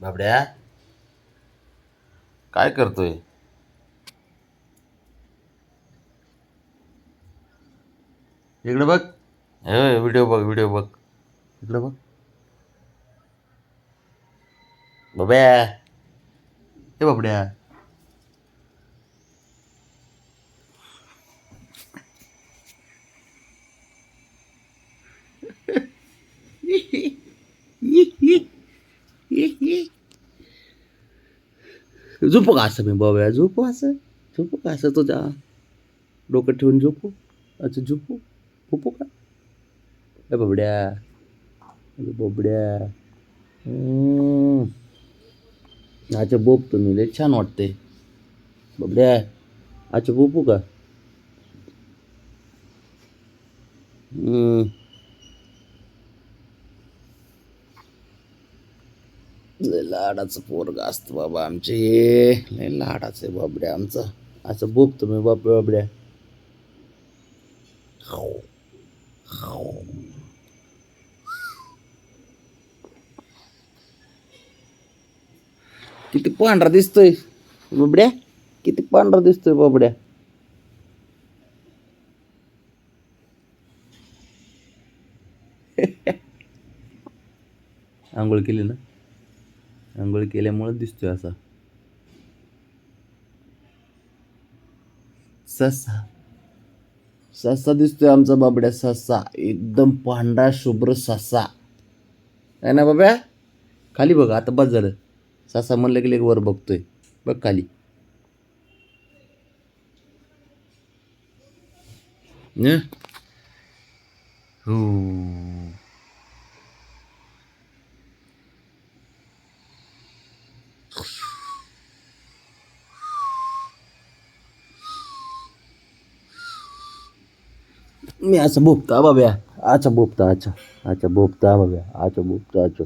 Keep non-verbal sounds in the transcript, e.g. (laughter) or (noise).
बाबड्या. काय करतोय? इकडे बघ. हे व्हिडिओ बघ व्हिडिओ बघ. इकडे बघ. बाब्या हे बाबड्या. (laughs) झोपू का असं मी बाबा झोपू असं? झोपू का असं तुझ्या डोकं ठेवून झोपू? अच्छा झोपू? झोपू का? ए बाबड्या. अरे बाबड्या. अच्छा बोप तुम्ही लय छान वाटते बाबड्या अच्छा बोपू का हम्म. लय लाडाचं पोरग असतं बाबा आमचे. लय लाडाचं आहे बाबड्या आमचं. असं बोप तुम्ही बाप बाबड्या. किती पांढरा दिसतोय बाबड्या. किती पांढरा दिसतोय बाबड्या. आंघोळ केली ना? आंघोळ केल्यामुळे दिसतोय असा. ससा. ससा दिसतोय आमचा बाबड्या ससा. एकदम पांढरा शुभ्र ससा. आहे ना बाब्या खाली बघा आता बस झालं. ससा म्हणलं की वर बघतोय. बघ खाली. हो. मी असं बोपता बाब्या. अच्छा बोपता अच्छा. अच्छा बोपता बाब्या. अच्छा बोपता अच्छा.